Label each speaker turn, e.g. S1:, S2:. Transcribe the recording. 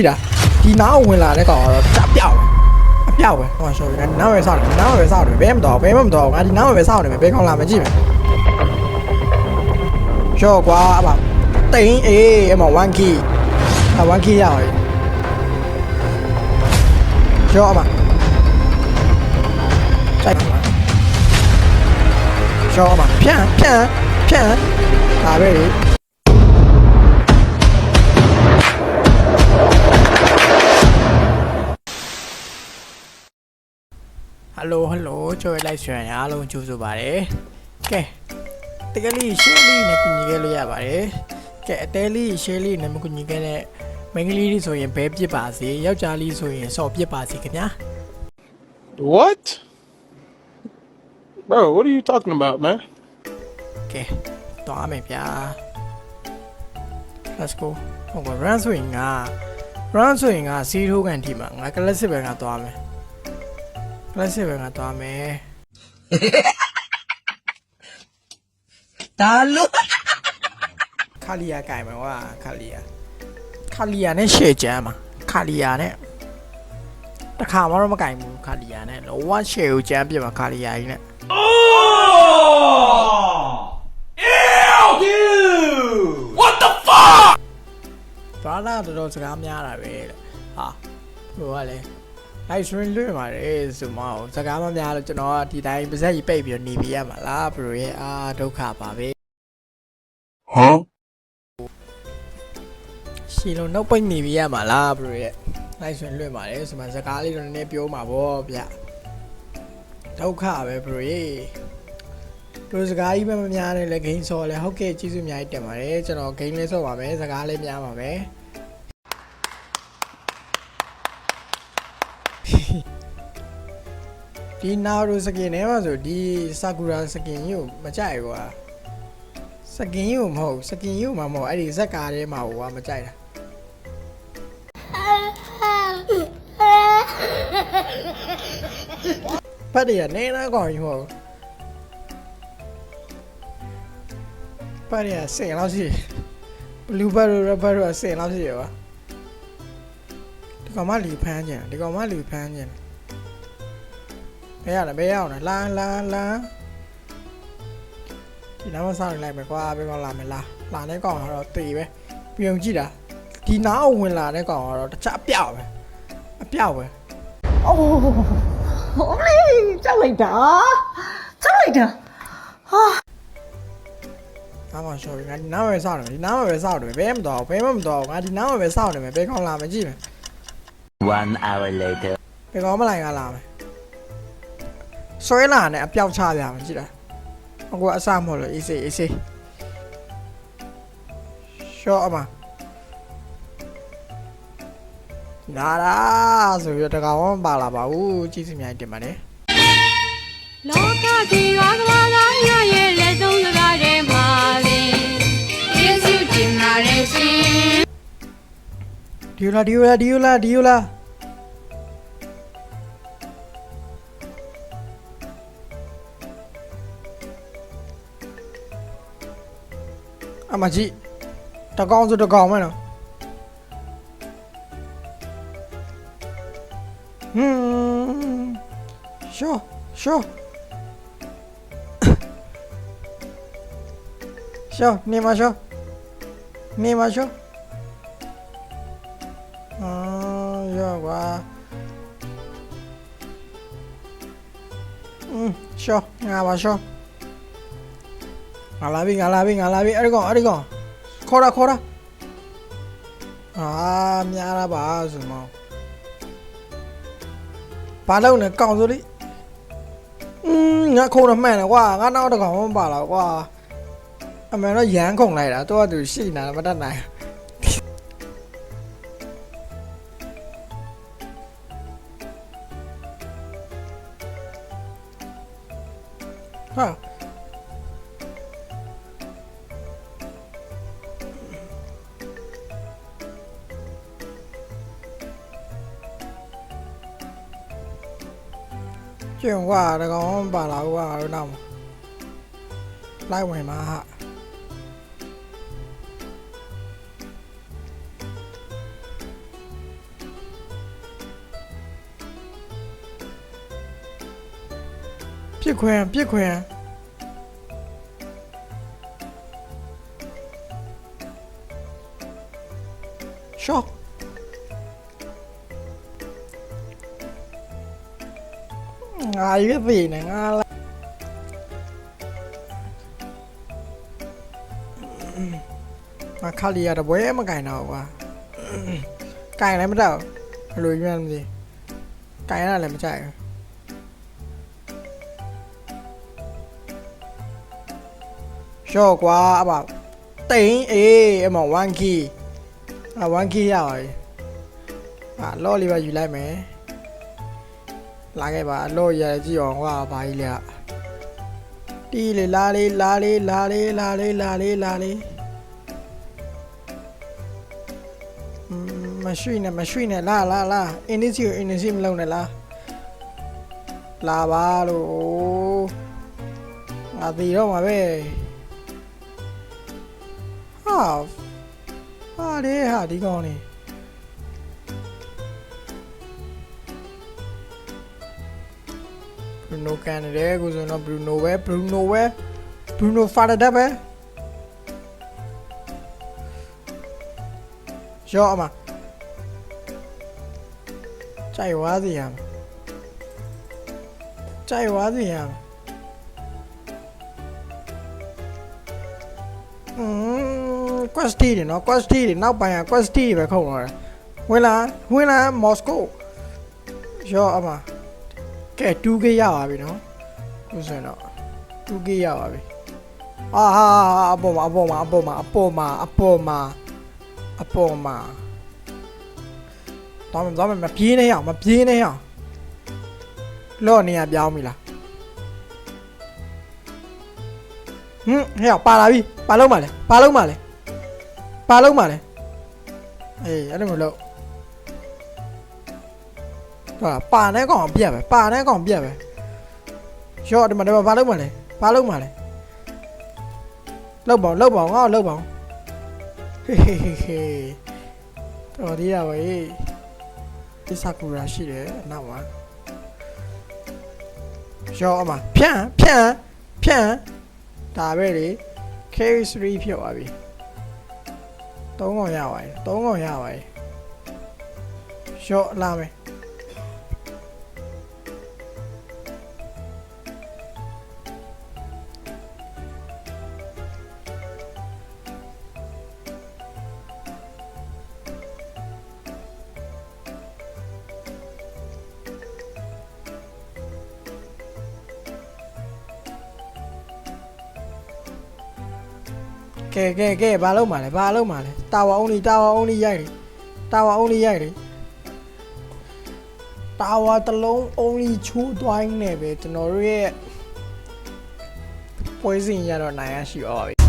S1: ဒီလားဒီနားကိုဝင်လာတဲ့ကောင်ကတော့တပြောက်အပြောက်ပဲဟောဆိုရင်နားဝယ်ဆောက်တယ်နားဝယ်ဆောက်တယ်ဘဲမတော်ဘဲမတော်ငါဒီနားဝယ်ဆောက်တယ်ဘဲကောင်းလာမကြည့်မယ်ကျော်ကွာအမတိန်အေးအမ1 key အ1 key ရအောင်ကျော်အမစိုက်ပါကျော်အမဖြန့်ဖြန့်ဖြန့်ဒါပဲလေ ဟယ်လိုဟယ်လိုကြိုရလိုက်ဆွေရအားလုံးကြိုးဆိုပါရယ်ကဲတကယ်လေးရှင်းလေးနဲ့ကူညီခဲ့လို့ရပါတယ်ကဲအသေးလေးရှင်းလေးနဲ့မကူညီခဲ့တဲ့မိန်းကလေးတွေဆိုရင်ဘဲပြစ်ပါစေယောက်ျားလေးဆိုရင်စော်ပြစ်ပါစေခင်ဗျာ
S2: What? Bro, what are you talking about, man?
S1: ကဲတော့အမယ်ဗျာ let's go ဟုတ်ကဲ့ run ဆိုရင်က run ဆိုရင်ကစီးထိုးကန်ထိမှာငါ classic ပဲကသွားမယ် classic ပဲကသွားမယ်
S3: ဒါလို့
S1: ခါလီယာကြိုင်မယ်ကွာခါလီယာခါလီယာနဲ့ရှေ့ကျမ်းမှာခါလီယာနဲ့တခါမှတော့မကြိုင်ဘူးခါလီယာနဲ့လောဝရှေ့ကိုကျမ်းပြမှာခါလီယာကြီးနဲ့ဘာလာတော်တော်စကားများတာပဲတဲ့ဟာဟိုကလည်း live stream လွှင့်ပါတယ်ဆိုမှစကားမများလို့ကျွန်တော်ကဒီတိုင်းပါဇက်ကြီးပိတ်ပြီးတော့နေပြရမှာလားဘရိုရဲ့အာဒုက္ခပါပဲ
S2: Huh?
S1: ရှီလုံးနှုတ်ပိတ်နေပြရမှာလားဘရိုရဲ့ live stream လွှင့်ပါတယ်ဆိုမှစကားလေးတော့နည်းနည်းပြောမှာဗောဗျဒုက္ခပဲဘရိုရဲ့ဘရိုစကားကြီးပဲမများနဲ့လည်းဂိမ်းဆော်လဲဟုတ်ကဲ့ကျေးဇူးအများကြီးတင်ပါတယ်ကျွန်တော်ဂိမ်းလေးဆော့ပါမယ်စကားလေးများပါမယ် ဒီနာရူစကင်ထဲမှာဆိုဒီဆာကူရာစကင်ကြီးကိုမကြိုက်ဘူးကွာစကင်ကြီးကိုမဟုတ်စကင်ကြီးကိုမှမဟုတ်အဲ့ဒီဇက်ကားထဲမှာဟိုကမကြိုက်တာဖတ်ရနေနာကောင်ကြီးမဟုတ်ဖတ်ရစင်လောက်ရှိဘလူးဘတ်ရဘတ်ရစင်လောက်ရှိရပါဒီကောင်မလီဖမ်းကြတယ်ဒီကောင်မလီဖမ်းကြတယ် ဘယ်ရလဲဘယ်ရအောင်လဲလာလာလာဒီနားမဆောင်လိုက်မယ်ကွာဘယ်ကောင်လာမလားလာတဲ့ကောင်ကတော့တေပဲပြုံကြည့်တာဒီနားကိုဝင်လာတဲ့ကောင်ကတော့တခြားအပြောက်ပဲအပြောက်ပဲ
S3: အိုးဟိုလေကြောက်လိုက်တာကြောက်လိုက်တာ
S1: နားမရှော်ငါဒီနားမှာပဲစောင့်နေမယ်ဒီနားမှာပဲစောင့်နေမယ်ဘယ်မတော်ဘယ်မှမတော်ငါဒီနားမှာပဲစောင့်နေမယ်ဘယ်ကောင်လာမကြည့်မယ်
S4: One hour later.
S1: ဘယ်ကောင်မလိုက်ငါလာမယ် ဆွဲလာနဲ့အပြောက်ချပြမယ်ကြည့်တာအခုကအစမဟုတ်လို့အေးစေးအေးစေးရှော့အမလာလာဆိုပြီးတော့တကောင်မှမပါလာပါဘူးကြည့်စမြိုင်တင်ပါတယ်
S5: လောကကြီးကကဘာသာမြရဲ့လက်ဆုံးစကားတွေမှာလေယေရှုတင်လာတဲ့ရှင်
S1: ဒီယူလာဒီယူလာဒီယူလာဒီယူလာ အမကြီးတကောင်ဆိုတကောင်မဲနော်ဟွန်းရှောရှောရှောနေမရှောနေမရှောအာရောကွာอืมရှော ငါပါရှောငါလာပြီငါလာပြီငါလာပြီအဲ့ဒီကောင်အဲ့ဒီကောင်ခေါ်တာခေါ်တာအာများတာပါဆိုမောဘာလို့လဲကောင်ဆိုလိอืมငါခုံတော့မှန်တယ်ကွာငါနောက်တစ်ကောင်မပါတော့ကွာအမေတော့ရမ်းခုံလိုက်တာတော့သူရှိနေတာမတတ်နိုင်ဟာ ကျင်กว่าတကောင်ပါလာกว่าတော့နောက်လိုက်ဝင်ပါဟာပြစ်ခွင်ပြစ်ခွင်ရှော့ ငါရွေးပြီနေငါလာမခါလီရတော့ဘယ်မကင်တော့ကွာကင်လည်းမတော့ဘယ်လိုရွေးမလဲကင်ရလည်းမကြိုက်ဘူးရှော့ကွာအဘတိန်အေးအမ1 key အ1 key ရပါပြီအာလော့လေးပါယူလိုက်မယ် လာခဲ့ပါလော့ရကြည့်အောင်ကွာဘာကြီးလဲတီးလေလာလေးလာလေးလာလေးလာလေးလာလေးလာလေးอืมမရှိနဲ့မရှိနဲ့လာလာလာအင်းဒီစီကိုအင်းဒီစီမလုံးနဲ့လားလာပါလို့ငါတည်တော့မှာပဲဟာဟာလေဟာဒီကောင်လေး ဘရူနိုကန်ရဲကိုဆိုတော့ဘရူနိုပဲဘရူနိုပဲဘရူနိုဖာဒတ်ပဲရောအမကြိုက်ဝါးစီရမယ်ကြိုက်ဝါးစီ က်ပိုင်းက quest တွေပဲခုံတော့တယ်ဝင်လာဝင်လာမော်စကိုရောအမကဲ 2k ရပါပြီနော်လို့ဆိုရင်တော့ 2k ရပါပြီအာဟာအပေါ်မှာအပေါ်မှာအပေါ်မှာအပေါ်မှာအပေါ်မှာအပေါ်မှာတော့မတော့မပြေးနေရအောင်မပြေးနေရအောင်လော့နေရပြောင်းပြီလားဟမ်ဟဲ့ပါလာပြီပါလုံးပါလေပါလုံးပါလေပါလုံးပါလေအေးအဲ့လိုမလို့ ဟာပါနေကောင်ပြက်ပဲပါနေကောင်ပြက်ပဲရော့ဒီမှာဒီမှာပါလုံးပါလေပါလုံးပါလေလောက်ပါလောက်ပါငါ့ကိုလောက်ပါဟေးဟေးဟေးဟေးတော်ဒီရပါေးဒီဆာကူရာရှိတယ်အနောက်မှာရော့အမဖြန့်ဖြန့်ဖြန့်ဒါပဲလေ carry 3ဖြစ်သွားပြီ3កောင်ရပါတယ်3កောင်ရပါတယ်ရော့လာမယ် ကဲကဲကဲဘာလုံးပါလဲဘာလုံးပါလဲတာဝါအုံးလီတာဝါအုံးလီရိုက်တယ်တာဝါအုံးလီရိုက်တယ်တာဝါတစ်လုံးအုံးလီချိုးသွားရင်းနဲ့ပဲကျွန်တော်တို့ရဲ့ပွဲစဉ်ရတော့နိုင်ရရှိပါပါပြီ